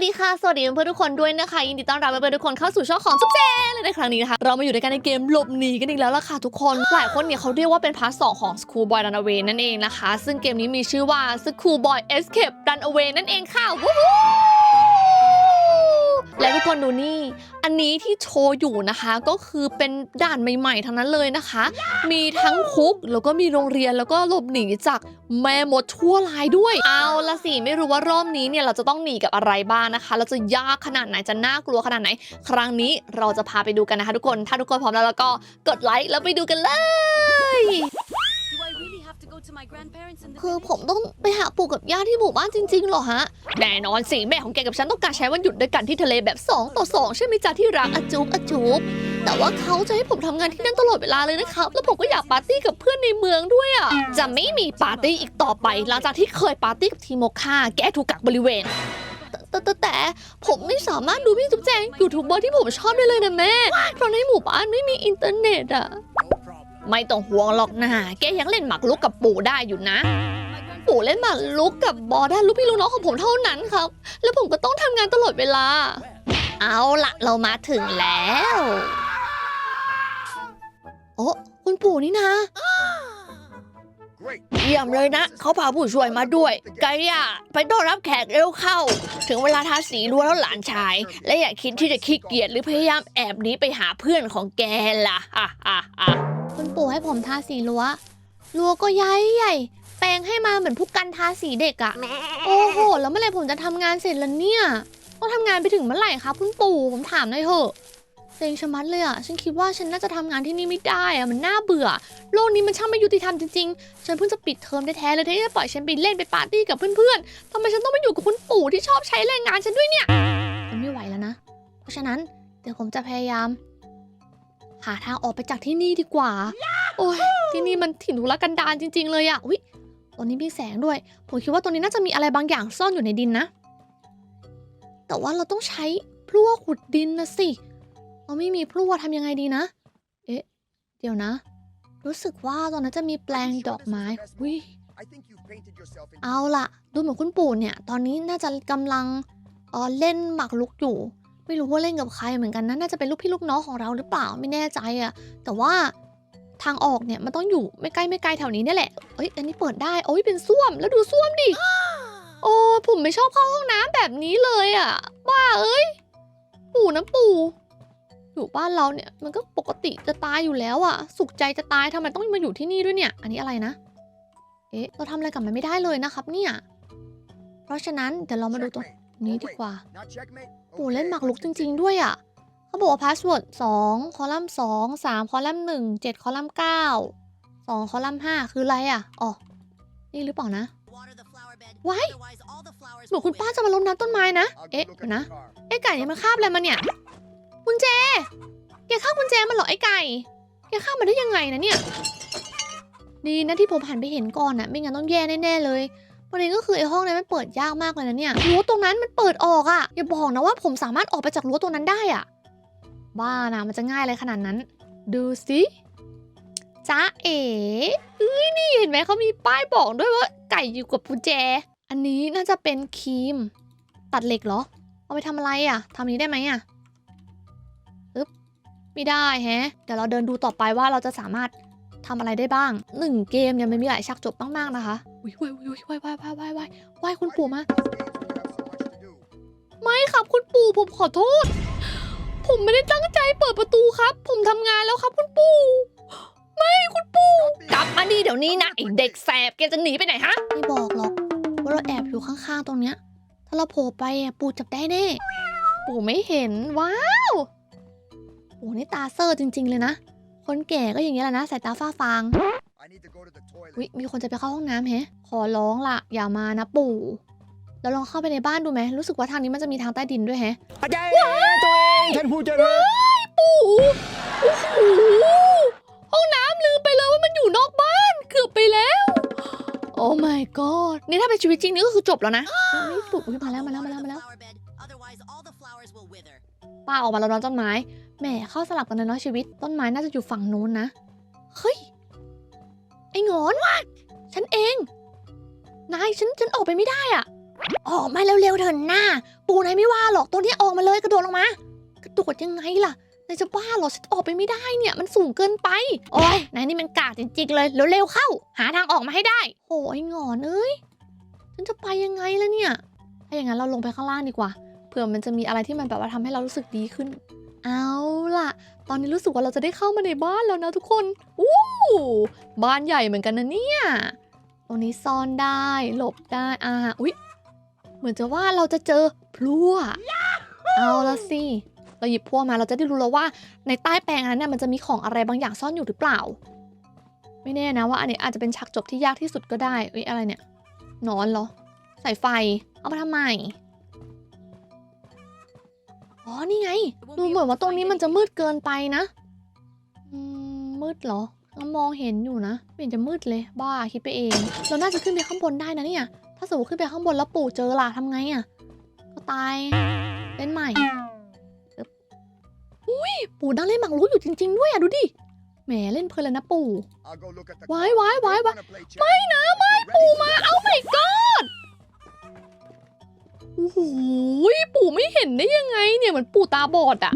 วัสดีค่ะ สวัสดีเพื่อนๆทุกคนด้วยนะคะ ยินดีต้อนรับเพื่อนๆทุกคนเข้าสู่ช่องของจุ๊บเจเลยในครั้งนี้นะคะ เรามาอยู่ด้วยกันในเกมหลบหนีกันอีกแล้วล่ะค่ะทุกคน หลายคนเนี่ยเขาเรียกว่าเป็นพาร์ทสองของ School Boy Runaway นั่นเองนะคะ ซึ่งเกมนี้มีชื่อว่า School Boy Escape Runaway นั่นเองค่ะวู้ และทุกคนดูนี่ อันนี้ที่โชว์อยู่นะคะก็คือเป็นด่านใหม่ๆทั้งนั้นเลยนะคะ มีทั้งคุกแล้วก็มีโรงเรียนแล้วก็หลบหนีจากแม่มดทั่วลายด้วย เอาละสิไม่รู้ว่ารอบนี้เนี่ยเราจะต้องหนีกับอะไรบ้างนะคะ เราจะยากขนาดไหนจะน่ากลัวขนาดไหน ครั้งนี้เราจะพาไปดูกันนะคะ ทุกคนถ้าทุกคนพร้อมแล้วแล้วก็กดไลค์แล้วไปดูกันเลย คือผมต้องไปหาปู่กับย่าที่หมู่บ้านจริงๆเหรอฮะ แน่นอนสิแม่ของแกกับฉันต้องการใช้วันหยุดด้วยกันที่ทะเลแบบ 2 ต่อ 2 ใช่ไหมจ๊ะที่รักอจุ๊บอจุ๊บแต่ว่าเขาจะให้ผมทำงานที่นั่นตลอดเวลาเลยนะครับ แล้วผมก็อยากปาร์ตี้กับเพื่อนในเมืองด้วยอะ จะไม่มีปาร์ตี้อีกต่อไป หลังจากที่เคยปาร์ตี้กับทีโมคาแกถูกกักบริเวณแต่แต่แต่ผมไม่สามารถดูพี่จุ๊บแจงยูทูบเบอร์ที่ผมชอบได้เลยนะแม่ เพราะในหมู่บ้านไม่มีอินเทอร์เน็ตอะ ไม่ต้องห่วงหรอกนะแกยังเล่นหมากรุกกับปู่ได้อยู่นะ ปู่เล่นหมากรุกกับบอได้ลูกพี่ลูกน้องของผมเท่านั้นครับ แล้วผมก็ต้องทำงานตลอดเวลา เอาละเรามาถึงแล้วโอ้คุณปู่นี่นะเยี่ยมเลยนะ เขาพาผู้ช่วยมาด้วย ไกย่าไปต้อนรับแขกเร็วเข้า ถึงเวลาทาสีรั้วแล้วหลานชาย และอย่าคิดที่จะขี้เกียจหรือพยายามแอบหนีไปหาเพื่อนของแกล่ะอะอะอะ คุณปู่ให้ผมทาสีรั้วรั้วก็ใหญ่ใหญ่ แปลงให้มาเหมือนผู้กันทาสีเด็กอะโอ้โห แล้วเมื่อไหร่ผมจะทำงานเสร็จแล่ะเนี่ย ต้องทำงานไปถึงเมื่อไหร่ครับคุณปู่ผมถามหน่อยเถอะเซ็งชะมัดเลยอะฉันคิดว่าฉันน่าจะทำงานที่นี่ไม่ได้อะมันน่าเบื่อ โลกนี้มันช่างไม่ยุติธรรมจริงๆ ฉันเพิ่งจะปิดเทอมแท้ๆเลยที่จะปล่อยฉันไปเล่นไปปาร์ตี้กับเพื่อนๆทำไมฉันต้องมาอยู่กับคุณปู่ที่ชอบใช้แรงงานฉันด้วยเนี่ย มันไม่ไหวแล้วนะ เพราะฉะนั้นเดี๋ยวผมจะพยายาม หาทางออกไปจากที่นี่ดีกว่า โอ้ยที่นี่มันถิ่นทุรกันดารจริง ๆ เลยอะอุ๊ยตรงนี้มีแสงด้วย ผมคิดว่าตรงนี้น่าจะมีอะไรบางอย่างซ่อนอยู่ในดินนะ แต่ว่าเราต้องใช้พลั่วขุดดินนะสิ เราไม่มีพลั่วทำยังไงดีนะ เอ๊ะ เดี๋ยวนะ รู้สึกว่าตอนนั้นจะมีแปลงดอกไม้อุ้ยเอาล่ะ ดูเหมือนคุณปู่เนี่ย ตอนนี้น่าจะกำลังเออเล่นหมากรุกอยู่ ไม่รู้ว่าเล่นกับใครเหมือนกันนะน่าจะเป็นลูกพี่ลูกน้องของเราหรือเปล่าไม่แน่ใจอะแต่ว่าทางออกเนี่ยมันต้องอยู่ไม่ใกล้ไม่ไกลแถวนี้เนี่ยแหละเอ้ยอันนี้เปิดได้โอ้ยเป็นส้วมแล้วดูส้วมดิโอ้ผมไม่ชอบเข้าห้องน้ำแบบนี้เลยอะบ้าเอ้ย ปู่นะปู่อยู่บ้านเราเนี่ยมันก็ปกติจะตายอยู่แล้วอะสุขใจจะตายทำไมต้องมาอยู่ที่นี่ด้วยเนี่ย อันนี้อะไรนะ เอ๊ะเราทำอะไรกับมันไม่ได้เลยนะครับเนี่ย เพราะฉะนั้นเดี๋ยวเรามาดูตรงนี้ดีกว่า Not checkmate? ปู่เล่นหมากรุกจริง ๆ ด้วยอะ่ะเขาบอกว่าพาสเวิร์ดสองคอลัมน์สองสามคอลัมน์หนึ่งเจ็ดคอลัมน์เก้าสองคอลัมน์ห้าคืออะไรอะ่ะอ๋อนี่หรือเปล่านะว้ายเหมือนคุณป้าจะมารดน้ำต้นไม้นะ เอ๊ะนะไอ้ไก่เนี่ยมันคาบอะไรมาเนี่ยกุญแจแกคาบกุญแจมันหรอไอ้ไก่แกคาบมาได้ยังไงนะเนี่ย ดีนะที่ผมหันไปเห็นก่อนนะไม่งั้นต้องแย่แน่ๆเลย ประเด็นก็คือไอ้ห้องนั้นมันเปิดยากมากเลยนะเนี่ยรั้วตรงนั้นมันเปิดออกอะอย่าบอกนะว่าผมสามารถออกไปจากรั้วตรงนั้นได้อะบ้านะมันจะง่ายอะไรขนาดนั้น ดูสิจ้าเอ๋เอ้ยนี่เห็นไหมเขามีป้ายบอกด้วยว่าไก่อยู่กับกุญแจ อันนี้น่าจะเป็นครีม ตัดเหล็กเหรอ เอาไปทำอะไรอะ่ะทำนี้ได้ไหมอะ่ะอึ๊บไม่ได้แฮะเดี๋ยวเราเดินดูต่อไปว่าเราจะสามารถทำอะไรได้บ้างหนึ่งเกมเนี่ยมันมีหลายฉากจบมากๆนะคะ อุ้ยอุ้ยอุ้ยอุ้ยว้ยว้ายว้ายว้ายว้ายว้ยคุณปู่มา ไม่ครับคุณปู่ผมขอโทษ ผมไม่ได้ตั้งใจเปิดประตูครับ ผมทำงานแล้วครับคุณปู่ ไม่คุณปู่กลับมาดีเดี๋ยวนี้นะไอเด็กแสบแกจะหนีไปไหนฮะ ไม่บอกหรอกว่าเราแอบอยู่ข้างๆตรงเนี้ย ถ้าเราโผล่ไปอะปู่จับได้แน่ปู่ไม่เห็นว้าวโอ้นี่ตาเซอร์จริง ๆ เลยนะ คนแก่ก็อย่างนี้แหละนะสายตาฝ้าฟาง I need to go to the toilet. วิมีคนจะไปเข้าห้องน้ำแฮะ ขอร้องล่ะอย่ามานะปู่เราลองเข้าไปในบ้านดูไหมรู้สึกว่าทางนี้มันจะมีทางใต้ดินด้วยแฮะอาจารย์ตัวเองท่านผู้เจริญปู่โอ้โหห้องน้ำลืมไปเลยว่ามันอยู่นอกบ้านเกือบไปแล้ว โอ้ my god นี่ถ้าเป็นชีวิตจริงนี่ก็คือจบแล้วนะนี่ปู่อุ๊ยมาแล้วมาแล้วมาแล้วมาแล้วป้าออกมาแล้วนอนต้นไม้แหมเข้าสลับกันเลยเนาะชีวิตต้นไม้น่าจะอยู่ฝั่งนู้นนะเฮ้ยไอ้งอนฉันเอง นายฉันฉันออกไปไม่ได้อะ ออกมาเร็วๆเถอะหน้า ปู่นายไม่ว่าหรอกตัวนี้ออกมาเลยกระโดดลงมากระโดดยังไงล่ะนายจะบ้าเหรอฉันออกไปไม่ได้เนี่ยมันสูงเกินไป โอ้ยนายนี่มันกากจริงๆเลยเร็วๆเข้า หาทางออกมาให้ได้โอ้ยงอนเอ้ยฉันจะไปยังไงล่ะเนี่ยถ้าอย่างนั้นเราลงไปข้างล่างดีกว่าเผื่อมันจะมีอะไรที่มันแบบว่าทำให้เรารู้สึกดีขึ้น เอาล่ะ ตอนนี้รู้สึกว่าเราจะได้เข้ามาในบ้านแล้วนะทุกคนอู้บ้านใหญ่เหมือนกันนะเนี่ยตรงนี้ซ่อนได้หลบได้อ่าอุ๊ยเหมือนจะว่าเราจะเจอพลั่วเอาละสิเราหยิบพลั่วมาเราจะได้รู้แล้วว่า ในใต้แปลงนั้นเนี่ยมันจะมีของอะไรบางอย่างซ่อนอยู่หรือเปล่า ไม่แน่นะว่าอันนี้อาจจะเป็นฉากจบที่ยากที่สุดก็ได้เอ้ยอะไรเนี่ยนอนเหรอสายไฟ เอามาทำไม อ๋อ นี่ไง ดูเหมือนว่าตรงนี้มันจะมืดเกินไปนะอืมมืดเหรอเรามองเห็นอยู่นะไม่เห็นจะมืดเลย บ้าคิดไปเอง เราน่าจะขึ้นไปข้างบนได้นะเนี่ย ถ้าสมมติขึ้นไปข้างบนแล้วปู่เจอล่ะทำไงอะ่ะ ก็ตายเล่นใหม่อึ๊บอุ้ยปู่นั่งเล่นหมากรุกอยู่จริง ๆ ด้วยอะดูดิ แหมเล่นเพลินเลยนะปู่ I'll go look at the ไว้ clock. ไว้ไว้ You ไว้ wanna play chess? ไม่นะไม่ You ปู่ ready? มา เอาไม่กอด โอ้โหปู่ไม่เห็นได้ยังไงเนี่ยเหมือนปู่ตาบอดอะ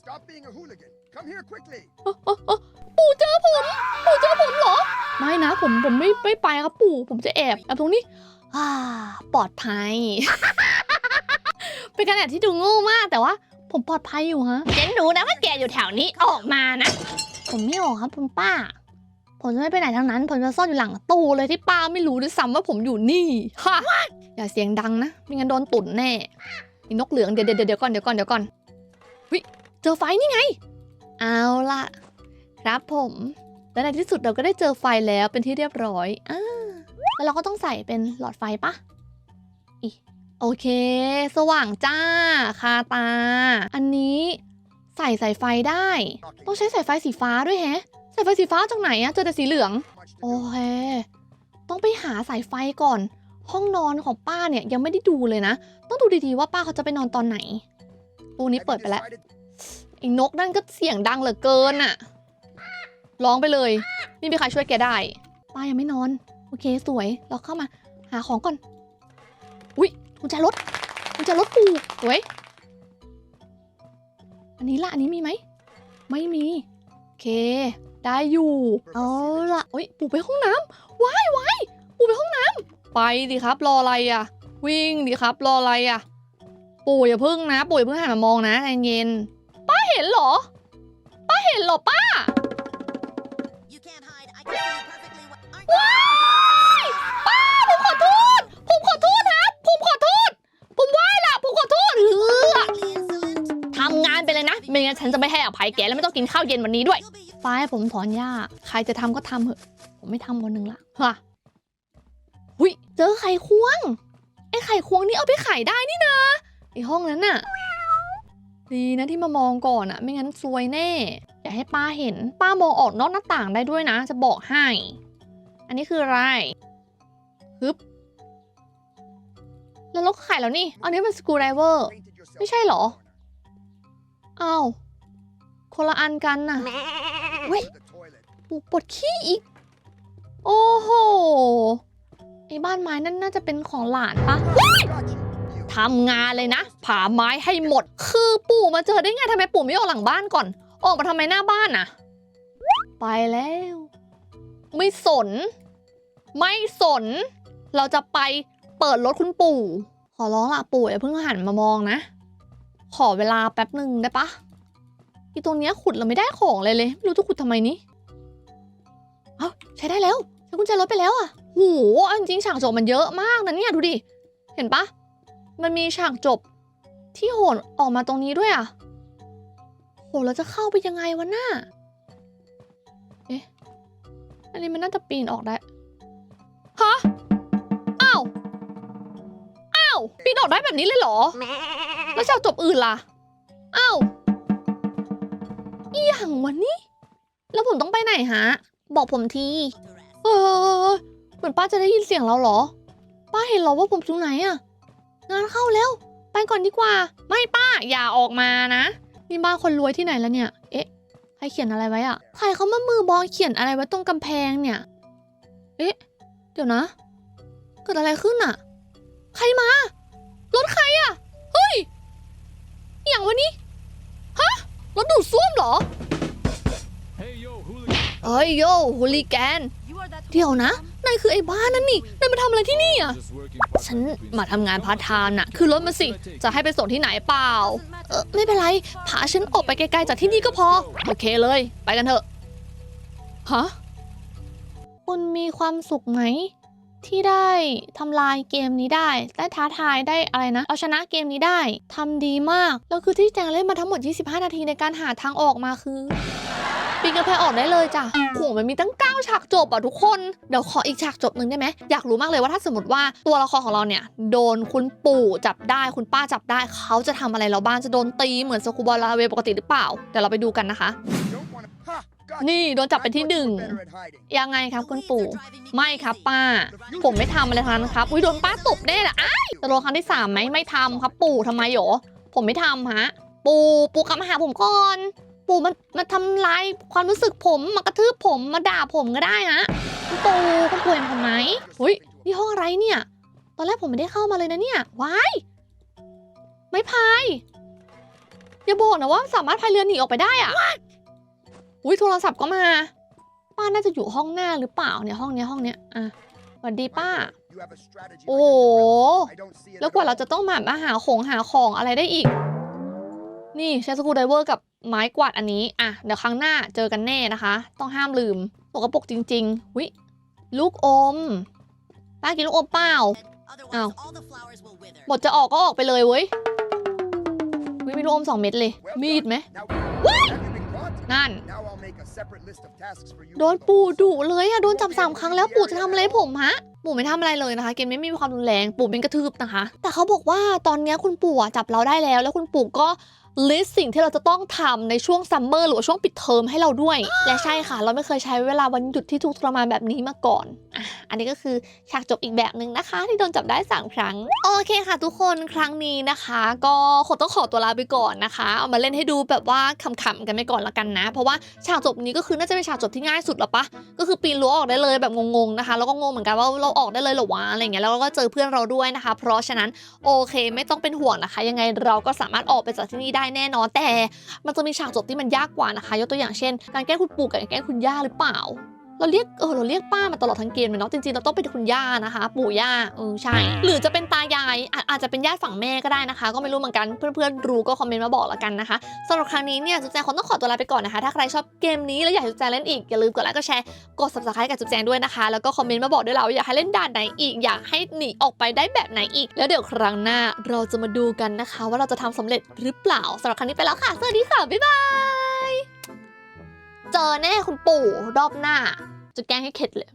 Stop being a hooligan. Come here quickly. เอ้อเอ้อเอ้อปู่เจอผม ปู่เจอผมเหรอ ไม่นะผมผมไม่ไม่ไปครับปู่ ผมจะแอบแอบตรงนี้อ่าปลอดภัย เป็นการแอบที่ดูโง่มากแต่ว่า ผมปลอดภัยอยู่ฮะเจนรู้นะว่าแกอยู่แถวนี้ออกมานะ ผมไม่ออกครับคุณป้า ผมจะไม่ไปไหนทั้งนั้น ผมจะซ่อนอยู่หลังตู้เลยที่ป้าไม่รู้ด้วยซ้ำว่าผมอยู่นี่ค่ะอย่าเสียงดังนะไม่งั้นโดนตุ่นแน่อ้นกเหลืองเดี๋ยวเดี๋ยวเดี๋ยวก่อนเดี๋ยวก่อนเดี๋ยวก่อนวิเจอไฟนี่ไง เอาละครับผม และในที่สุดเราก็ได้เจอไฟแล้วเป็นที่เรียบร้อยอ่าแล้วเราก็ต้องใส่เป็นหลอดไฟปะอีโอเค สว่างจ้า คาตา อันนี้ใส่สายไฟได้ ต้องใช้สายไฟสีฟ้าด้วยแฮะ สายไฟสีฟ้าจากไหนอะเจอแต่สีเหลือง Much to โอ do. เค ต้องไปหาสายไฟก่อน ห้องนอนของป้าเนี่ยยังไม่ได้ดูเลยนะ ต้องดูดีๆว่าป้าเขาจะไปนอนตอนไหนตู้นี้ Have เปิด you ไปแล้ว decided ไอ้นกนั่นก็เสียงดังเหลือเกินอะร้องไปเลยไม่มีใครช่วยแกได้ป้ายังไม่นอน โอเคสวยเราเข้ามา หาของก่อน อุ๊ยกุญแจรถกุญแจรถปูสวยอันนี้ละอันนี้มีไหม ไม่มี โอเค ได้อยู่ เอาละโอ้ยปู่ไปห้องน้ำว้ายว้ายปู่ไปห้องน้ำไปดิครับ รออะไรอะวิ่งดิครับ รออะไรอะปู่อย่าพึ่งนะ ปู่อย่าเพิ่งหันมามองนะใจเย็น ป้าเห็นเหรอ ป้าเห็นเหรอป้า You can't hide. I can see you perfectly well. Aren't ว้ายป้าผมขอโทษ ผมขอโทษครับ ผมขอโทษ ผมไหว้ละผมขอโทษเออ you insolent? ทำงานไปเลยนะ ไม่งั้นฉันจะไม่ให้อภัยแกและไม่ต้องกินข้าวเย็นวันนี้ด้วย You'll be ฟ้าให้ผมถอนหญ้า ใครจะทำก็ทำเถอะ ผมไม่ทำวันหนึ่งละฮะหุยเจอไข่ควง ไอ้ไข่ควงนี่เอาไปขายได้นี่นะไอ้ห้องนั้นน่ะ ดีนะที่มามองก่อนอะไม่งั้นซวยแน่ อย่าให้ป้าเห็น ป้ามองออกนอกหน้าต่างได้ด้วยนะ จะบอกให้ อันนี้คืออะไรฮึบแล้วเราก็ขายแล้วนี่ อันนี้เป็นสกูไดเวอร์ ไม่ใช่เหรอ อ้าว คนละอันกันน่ะ Wait. to the toilet. ปูปวดขี้อีก โอ้โห ไอ้บ้านไม้นั่นน่าจะเป็นของหลานปะทำงานเลยนะผ่าไม้ให้หมด คือปู่มาเจอได้ไงทำไมปู่ไม่ออกหลังบ้านก่อน ออกมาทำไมหน้าบ้านน่ะ ไปแล้ว ไม่สน ไม่สน เราจะไปเปิดรถคุณปู่ ขอร้องละปู่อย่าเพิ่งหันมามองนะ ขอเวลาแป๊บหนึ่งได้ปะ อีตรงเนี้ยขุดเราไม่ได้ของเลยเลยไม่รู้จะขุดทำไมนี้เอ้าใช้ได้แล้วใช้กุญแจรถไปแล้วอะโหเอาจริงๆฉากจบมันเยอะมากนะเนี่ยดูดิเห็นปะมันมีฉากจบที่โหนออกมาตรงนี้ด้วยอะโหเราจะเข้าไปยังไงวะหน่าเอ๊ะอันนี้มันน่าจะปีนออกได้ฮะอ้าวอ้าวปีนออกได้แบบนี้เลยเหรอแล้วฉากจบอื่นล่ะอ้าว อีหยังวะนี่ แล้วผมต้องไปไหนฮะ บอกผมที เออ เหมือนป้าจะได้ยินเสียงเราเหรอ ป้าเห็นเหรอว่าผมอยู่ไหนอะงานเข้าแล้ว ไปก่อนดีกว่า ไม่ป้าอย่าออกมานะนี่บ้านคนรวยที่ไหนแล้วเนี่ย เอ๊ะ ใครเขียนอะไรไว้อะใครเขามามือบอลเขียนอะไรไว้ตรงกำแพงเนี่ย เอ๊ะ เดี๋ยวนะ เกิดอะไรขึ้นอะใครมา รถใครอะเฮ้ยอย่างวันนี้ รถดูดซ่วมเหรอ เอ้ยโยฮูลิแกน เดี๋ยวนะ นายคือไอ้บ้านนั่นนี่ นายมาทำอะไรที่นี่อะ ฉันมาทำงานพาร์ทไทม์น่ะ คือรถมาสิ จะให้ไปส่งที่ไหนเปล่า เออไม่เป็นไร พาฉันออกไปไกลๆจากที่นี่ก็พอ โอเคเลย ไปกันเถอะ ฮะ คุณมีความสุขไหม ที่ได้ทำลายเกมนี้ได้ได้ท้าทายได้อะไรนะ เอาชนะเกมนี้ได้ทำดีมากแล้วคือที่แจงเล่นมาทั้งหมด 25 นาทีในการหาทางออกมาคือปีนกระแพงออกได้เลยจ้ะโหมันมีตั้ง 9 ฉากจบอะทุกคน เดี๋ยวขออีกฉากจบหนึ่งได้ไหม อยากรู้มากเลยว่าถ้าสมมติว่าตัวละครของเราเนี่ย โดนคุณปู่จับได้คุณป้าจับได้ เขาจะทำอะไรเราบ้าง จะโดนตีเหมือนสกูบอลาเวปกติหรือเปล่า เดี๋ยวเราไปดูกันนะคะ นี่โดนจับเป็นที่หนึ่ง Better at hiding. ยังไงครับคุณปู่ ไม่ครับป้า ผมไม่ทำอะไรทั้งนั้นครับ อุ้ยโดนป้าตบแน่ละอ้ายจะโดนครั้งที่สามไหมไม่ทำครับปู่ทำไมหรอผมไม่ทำฮะ ปู่ปู่กลับมาหาผมก่อน ปู่มันมาทำร้ายความรู้สึกผมมากระทืบผมมาด่าผมก็ได้นะคุณปู่คุณปู่เห็นผมไหมอุ้ยนี่ห้องอะไรเนี่ย ตอนแรกผมไม่ได้เข้ามาเลยนะเนี่ยว้ายไม่พายอย่าบอกนะว่าสามารถพายเรือหนีออกไปได้อะ อุ้ยโทรศัพท์ก็มา ป้าน่าจะอยู่ห้องหน้าหรือเปล่าเนี่ยห้องเนี้ยห้องเนี้ยอะสวัสดีป้า โอ้โหแล้วกว่าเราจะต้องมามาหาของหาของอะไรได้อีก นี่ใช้สกูไดเวอร์กับไม้กวาดอันนี้ อะ เดี๋ยวครั้งหน้าเจอกันแน่นะคะ ต้องห้ามลืมปกปรกจริงๆวิลูกอม ป้ากินลูกอมเปล่า Otherwise, Ow. all the flowers will wither. บทจะออกก็ออกไปเลยเว้ยวิมีลูกอมสองเม็ดเลย มีดไหม Now, have you been caught? นั่น Now I'll make a separate list of tasks for you. โดน for the ปู่ boss. ดุเลยอะโดนจับสามครั้งแล้วปู่จะทำอะไรให้ผมฮะ ปู่ไม่ทำอะไรเลยนะคะ เกมนี้ไม่มีความรุนแรง ปู่เป็นกระทืบนะคะ แต่เขาบอกว่าตอนเนี้ยคุณปู่อะจับเราได้แล้ว แล้วคุณปู่ก็ ลิสต์สิ่งที่เราจะต้องทำในช่วงซัมเมอร์หรือว่าช่วงปิดเทอมให้เราด้วย และใช่ค่ะ เราไม่เคยใช้เวลาวันหยุดที่ทุกข์ทรมานแบบนี้มาก่อนอะอันนี้ก็คือฉากจบอีกแบบหนึ่งนะคะ ที่โดนจับได้สามครั้ง โอเคค่ะ ทุกคนครั้งนี้นะคะ ก็คงต้องขอตัวลาไปก่อนนะคะ เอามาเล่นให้ดูแบบว่าขำๆกันไปก่อนละกันนะ เพราะว่าฉากจบนี้ก็คือน่าจะเป็นฉากจบที่ง่ายสุดแล้วปะก็คือปีนรั้วออกได้เลยแบบงงๆนะคะ แล้วก็งงเหมือนกันว่าเราออกได้เลยเหรอวะอะไรเงี้ยแล้วเราก็เจอเพื่อนเราด้วยนะคะ เพราะฉะนั้นโอเค ไม่ต้องเป็นห่วงนะคะ ยังไงเราก็สามารถออกไปจากที่นี่ได้แน่นอนแต่ มันจะมีฉากจบที่มันยากกว่านะคะ ยกตัวอย่างเช่น การแกล้งคุณปู่กับการแกล้งคุณย่าหรือเปล่า เราเรียกเออเราเรียกป้ามาตลอดทั้งเกมเลยเนาะจริงๆเราต้องเป็นคุณย่านะคะ ปู่ย่าเออใช่ หรือจะเป็นตายายอาอาจจะเป็นญาติฝั่งแม่ก็ได้นะคะ ก็ไม่รู้เหมือนกันเพื่อนๆรู้ก็คอมเมนต์มาบอกละกันนะคะสำหรับครั้งนี้เนี่ยจุ๊บแจงคงต้องขอตัวลาไปก่อนนะคะ ถ้าใครชอบเกมนี้แล้วอยากให้จุ๊บแจงเล่นอีกอย่าลืมกดไลค์กดแชร์กด subscribe กับจุ๊บแจงด้วยนะคะ แล้วก็คอมเมนต์มาบอกด้วยเราว่าอยากให้เล่นด่านไหนอีกอยากให้หนีออกไปได้แบบไหนอีก แล้วเดี๋ยวครั้งหน้าเราจะมาดูกันนะคะ ว่าเราจะทำสำเร็จหรือเปล่าสำหรับครั้งนี้ไปแล้วค่ะสวัสดีค่ะบ๊ายบายเจอแน่คุณปู่รอบหน้า จะแกล้งให้เข็ดเลย